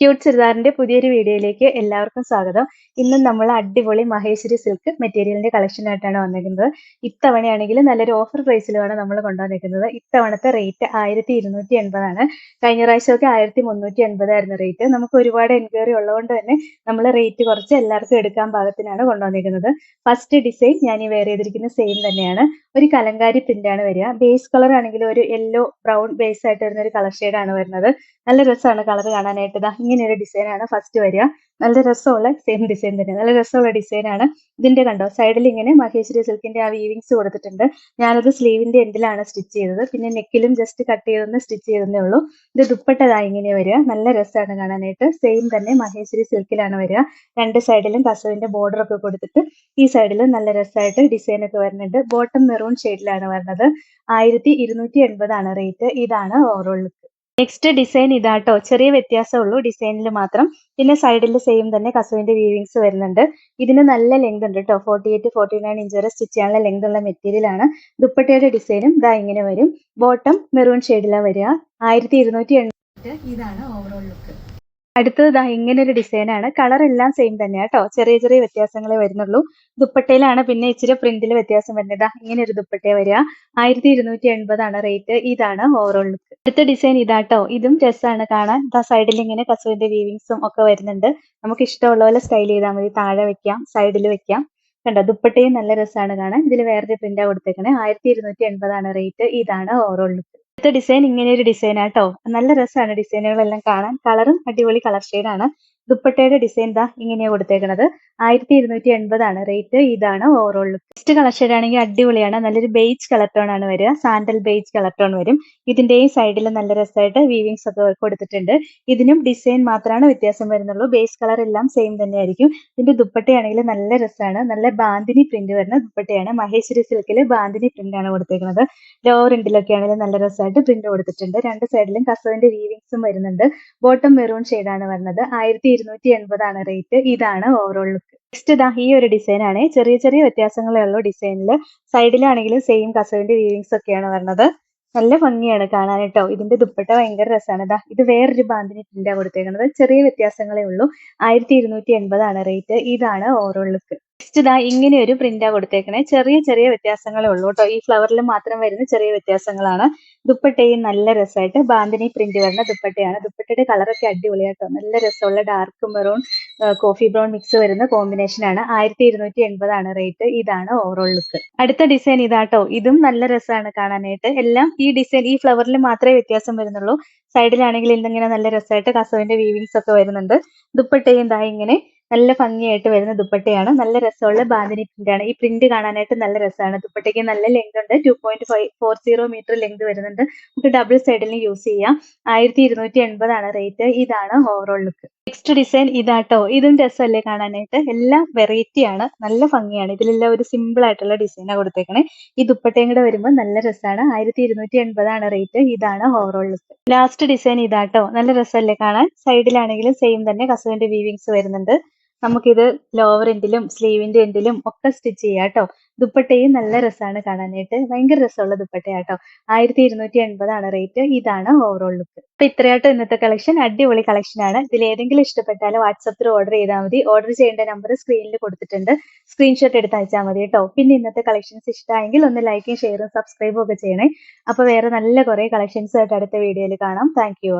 Cute ചുരിദാറിന്റെ പുതിയൊരു വീഡിയോയിലേക്ക് എല്ലാവർക്കും സ്വാഗതം. ഇന്നും നമ്മൾ അടിപൊളി മഹേശ്വരി സിൽക്ക് മെറ്റീരിയലിന്റെ കളക്ഷൻ ആയിട്ടാണ് വന്നിരിക്കുന്നത്. ഇത്തവണയാണെങ്കിൽ നല്ലൊരു ഓഫർ പ്രൈസിലുമാണ് നമ്മൾ കൊണ്ടുവന്നിരിക്കുന്നത്. ഇത്തവണത്തെ റേറ്റ് ആയിരത്തി ഇരുന്നൂറ്റി എൺപതാണ് കഴിഞ്ഞ പ്രാവശ്യമൊക്കെ ആയിരത്തി മുന്നൂറ്റി എൺപതായിരുന്നു റേറ്റ് നമുക്ക് ഒരുപാട് എൻക്വയറി ഉള്ളതുകൊണ്ട് തന്നെ നമ്മൾ റേറ്റ് കുറച്ച് എല്ലാവർക്കും എടുക്കാൻ പാകത്തിനാണ് കൊണ്ടുവന്നിരിക്കുന്നത്. ഫസ്റ്റ് ഡിസൈൻ ഞാൻ ഈ വെയർ ചെയ്തിരിക്കുന്ന സെയിം തന്നെയാണ്. ഒരു കലങ്കാരി പ്രിന്റ് ആണ് വരിക. ബേസ് കളർ ആണെങ്കിൽ ഒരു യെല്ലോ ബ്രൗൺ ബേസ് ആയിട്ട് വരുന്ന ഒരു കളർ ആണ് വരുന്നത്. നല്ല രസമാണ് കളർ കാണാനായിട്ട്. ഇങ്ങനെ ഒരു ഡിസൈൻ ആണ് ഫസ്റ്റ് വരിക. നല്ല രസമുള്ള സെയിം ഡിസൈൻ തന്നെ. നല്ല രസമുള്ള ഡിസൈനാണ് ഇതിന്റെ കണ്ടോ? സൈഡിൽ ഇങ്ങനെ മഹേശ്വരി സിൽക്കിന്റെ ആ വീവിങ്സ് കൊടുത്തിട്ടുണ്ട്. ഞാനത് സ്ലീവിന്റെ എൻഡിലാണ് സ്റ്റിച്ച് ചെയ്തത്. പിന്നെ നെക്കിലും ജസ്റ്റ് കട്ട് ചെയ്തൊന്ന് സ്റ്റിച്ച് ചെയ്തതേ ഉള്ളൂ. ഇത് ദുപ്പട്ടതാ ഇങ്ങനെ വരിക. നല്ല രസമാണ് കാണാനായിട്ട്. സെയിം തന്നെ മഹേശ്വരി സിൽക്കിലാണ് വരിക. രണ്ട് സൈഡിലും കസവിന്റെ ബോർഡർ ഒക്കെ കൊടുത്തിട്ട് ഈ സൈഡിൽ നല്ല രസമായിട്ട് ഡിസൈൻ ഒക്കെ വരുന്നുണ്ട്. ബോട്ടം മെറൂൺ ഷെയ്ഡിലാണ് വരുന്നത്. ആയിരത്തി ഇരുന്നൂറ്റി എൺപതാണ് റേറ്റ് ഇതാണ് ഓവറോൾ ലുക്ക് നെക്സ്റ്റ് ഡിസൈൻ ഇതാട്ടോ. ചെറിയ വ്യത്യാസമേ ഉള്ളൂ ഡിസൈനിൽ മാത്രം. പിന്നെ സൈഡിൽ സെയിം തന്നെ കസുവിന്റെ വീവിങ്സ് വരുന്നുണ്ട്. ഇതിന് നല്ല ലെങ്ത് ഉണ്ട് കേട്ടോ forty eight forty nine inch വരെ സ്റ്റിച്ച് ചെയ്യാനുള്ള ലെങ്ത് ഉള്ള മെറ്റീരിയൽ ആണ്. ദുപ്പട്ടയുടെ ഡിസൈനും ഇതാ ഇങ്ങനെ വരും. ബോട്ടം മെറൂൺ ഷെയ്ഡിലാണ് വരിക. ആയിരത്തി ഇരുന്നൂറ്റി ഇതാണ് ഓവറോൾ ലുക്ക് അടുത്തത് ഇങ്ങനെ ഒരു ഡിസൈനാണ് കളർ എല്ലാം സെയിം തന്നെയാണ് കേട്ടോ. ചെറിയ ചെറിയ വ്യത്യാസങ്ങളെ വരുന്നുള്ളൂ. ദുപ്പട്ടയിലാണ് പിന്നെ ഇച്ചിരി പ്രിന്റിൽ വ്യത്യാസം വരുന്നത്. ഇങ്ങനെ ഒരു ദുപ്പട്ടയെ വരിക. ആയിരത്തി ഇരുന്നൂറ്റി എൺപതാണ് റേറ്റ് ഇതാണ് ഓവറോൾ ലുക്ക് അടുത്ത ഡിസൈൻ ഇതാട്ടോ ഇതും രസമാണ് കാണാൻ. ദാ സൈഡിൽ ഇങ്ങനെ കസുവിന്റെ വീവിങ്സും ഒക്കെ വരുന്നുണ്ട്. നമുക്ക് ഇഷ്ടമുള്ള പോലെ സ്റ്റൈൽ ചെയ്താൽ മതി. താഴെ വെക്കാം സൈഡിൽ വെക്കാം. കണ്ടോ? ദുപ്പട്ടയും നല്ല രസമാണ് കാണാൻ. ഇതിൽ വേറൊരു പ്രിന്റാണ് കൊടുത്തേക്കണേ. ആയിരത്തി ഇരുന്നൂറ്റി എൺപതാണ് റേറ്റ് ഇതാണ് ഓവറോൾ ലുക്ക് അടുത്ത ഡിസൈൻ ഇങ്ങനെ ഒരു ഡിസൈൻ ആട്ടോ നല്ല രസമാണ് ഡിസൈനുകളെല്ലാം കാണാൻ. കളറും അടിപൊളി കളർ ഷെയ്ഡാണ് ദുപ്പട്ടയുടെ ഡിസൈൻ ദാ ഇങ്ങനെയാണ് കൊടുത്തേക്കുന്നത് ആയിരത്തി ഇരുന്നൂറ്റി എൺപതാണ് റേറ്റ് ഇതാണ് ഓവറോൾ നെക്സ്റ്റ് കളക്ഷൻ ആണെങ്കിൽ അടിപൊളിയാണ്. നല്ലൊരു ബേജ് കളർ ടോൺ ആണ് വരിക. സാൻഡൽ ബേജ് കളർ ടോൺ വരും. ഇതിന്റെയും സൈഡിൽ നല്ല രസമായിട്ട് വീവിങ്സ് ഒക്കെ കൊടുത്തിട്ടുണ്ട്. ഇതിനും ഡിസൈൻ മാത്രമാണ് വ്യത്യാസം വരുന്നുള്ളൂ. ബേസ് കളർ എല്ലാം സെയിം തന്നെയായിരിക്കും. ഇതിന്റെ ദുപ്പട്ടയാണെങ്കിൽ നല്ല രസമാണ്. നല്ല ബാന്തിനി പ്രിന്റ് വരുന്ന ദുപ്പട്ടയാണ്. മഹേശ്വരി സിൽക്കിൽ ബാന്തിനി പ്രിന്റ് ആണ് കൊടുത്തേക്കുന്നത് ലോവർ എൻഡിലൊക്കെ ആണെങ്കിൽ നല്ല രസമായിട്ട് പ്രിന്റ് കൊടുത്തിട്ടുണ്ട്. രണ്ട് സൈഡിലും കസവിന്റെ വീവിങ്സും വരുന്നുണ്ട്. ബോട്ടം മെറൂൺ ഷെയ്ഡാണ് വരുന്നത്. ആയിരത്തി ഇരുന്നൂറ്റി എൺപതാണ് റേറ്റ് ഇതാണ് ഓവറോൾ ലുക്ക് നെക്സ്റ്റ് ഇതാ ഈ ഒരു ഡിസൈൻ ആണ്. ചെറിയ ചെറിയ വ്യത്യാസങ്ങളേ ഉള്ളൂ ഡിസൈനിൽ സൈഡിലാണെങ്കിലും സെയിം കസവിന്റെ വീവിങ്സ് ഒക്കെയാണ് വരുന്നത് നല്ല ഭംഗിയാണ് കാണാൻ കേട്ടോ. ഇതിന്റെ ദുപ്പട്ട ഭയങ്കര രസമാണ് ഇതാ ഇത് വേറൊരു ബാന്തിന് പ്രിന്റാ കൊടുത്തേക്കുന്നത് ചെറിയ വ്യത്യാസങ്ങളേ ഉള്ളൂ. ആയിരത്തി ഇരുന്നൂറ്റി എൺപതാണ് റേറ്റ് ഇതാണ് ഓവറോൾ ലുക്ക് നെക്സ്റ്റ് ഇതാ ഇങ്ങനെ ഒരു പ്രിന്റാ കൊടുത്തേക്കണേ. ചെറിയ ചെറിയ വ്യത്യാസങ്ങളേ ഉള്ളൂ കേട്ടോ. ഈ ഫ്ലവറിൽ മാത്രം വരുന്ന ചെറിയ വ്യത്യാസങ്ങളാണ്. ദുപ്പട്ടയും നല്ല രസമായിട്ട് ബാന്തിനി പ്രിന്റ് വരുന്ന ദുപ്പട്ടയാണ്. ദുപ്പട്ടയുടെ കളറൊക്കെ അടിപൊളിയാട്ടോ നല്ല രസമുള്ള dark maroon coffee brown mix വരുന്ന കോമ്പിനേഷൻ ആണ്. ആയിരത്തി ഇരുന്നൂറ്റി എൺപതാണ് റേറ്റ് ഇതാണ് ഓവറോൾ ലുക്ക് അടുത്ത ഡിസൈൻ ഇതാട്ടോ ഇതും നല്ല രസമാണ് കാണാനായിട്ട്. എല്ലാം ഈ ഡിസൈൻ ഈ ഫ്ലവറിൽ മാത്രമേ വ്യത്യാസം വരുന്നുള്ളൂ. സൈഡിലാണെങ്കിൽ ഇന്നിങ്ങനെ നല്ല രസമായിട്ട് കസവിന്റെ വീവിങ്സ് ഒക്കെ വരുന്നുണ്ട്. ദുപ്പട്ടയും ദാ ഇങ്ങനെ നല്ല ഭംഗിയായിട്ട് വരുന്ന ദുപ്പട്ടയാണ്. നല്ല രസമുള്ള ബാന്തിനി പ്രിന്റ് ആണ്. ഈ പ്രിന്റ് കാണാനായിട്ട് നല്ല രസമാണ്. ദുപ്പട്ടയ്ക്ക് നല്ല ലെങ്ത് ഉണ്ട്. Two point five four zero metre length വരുന്നുണ്ട്. നമുക്ക് ഡബിൾ സൈഡിലും യൂസ് ചെയ്യാം. ആയിരത്തി ഇരുന്നൂറ്റി എൺപതാണ് റേറ്റ് ഇതാണ് ഓവറോൾ ലുക്ക് നെക്സ്റ്റ് ഡിസൈൻ ഇതാട്ടോ. ഇതും രസമല്ലേ കാണാനായിട്ട്? എല്ലാം വെറൈറ്റി ആണ്. നല്ല ഭംഗിയാണ്. ഇതിലെല്ലാം ഒരു സിമ്പിൾ ആയിട്ടുള്ള ഡിസൈനാണ് കൊടുത്തേക്കണേ. ഈ ദുപ്പട്ടയും കൂടെ വരുമ്പോൾ നല്ല രസമാണ്. ആയിരത്തി ഇരുന്നൂറ്റി എൺപതാണ് റേറ്റ് ഇതാണ് ഓവറോൾ ലുക്ക് ലാസ്റ്റ് ഡിസൈൻ ഇതാട്ടോ. നല്ല രസമല്ലേ കാണാൻ? സൈഡിലാണെങ്കിലും സെയിം തന്നെ. കസുവിന്റെ വീവിങ്സ് വരുന്നുണ്ട്. നമുക്കിത് ലോവർ എൻഡിലും സ്ലീവിന്റെ എൻഡിലും ഒക്കെ സ്റ്റിച്ച് ചെയ്യാം കേട്ടോ. ദുപ്പട്ടയും നല്ല രസമാണ് കാണാനായിട്ട്. ഭയങ്കര രസമുള്ള ദുപ്പട്ടയാട്ടോ ആയിരത്തി ഇരുന്നൂറ്റി എൺപതാണ് റേറ്റ് ഇതാണ് ഓവറോൾ ലുക്ക് അപ്പൊ ഇത്രയാട്ടോ ഇന്നത്തെ കളക്ഷൻ അടിപൊളി കളക്ഷൻ ആണ്. ഇതിൽ ഏതെങ്കിലും ഇഷ്ടപ്പെട്ടാൽ വാട്സപ്പിൽ ഓർഡർ ചെയ്താൽ മതി. ഓർഡർ ചെയ്യേണ്ട നമ്പർ സ്ക്രീനിൽ കൊടുത്തിട്ടുണ്ട്. സ്ക്രീൻഷോട്ട് എടുത്ത് അയച്ചാൽ മതി കേട്ടോ. പിന്നെ ഇന്നത്തെ കളക്ഷൻസ് ഇഷ്ടമായെങ്കിൽ ഒന്ന് ലൈക്കും ഷെയറും സബ്സ്ക്രൈബും ഒക്കെ ചെയ്യണേ. അപ്പൊ വേറെ നല്ല കുറെ കളക്ഷൻസ് ആയിട്ട് അടുത്ത വീഡിയോയിൽ കാണാം. Thank you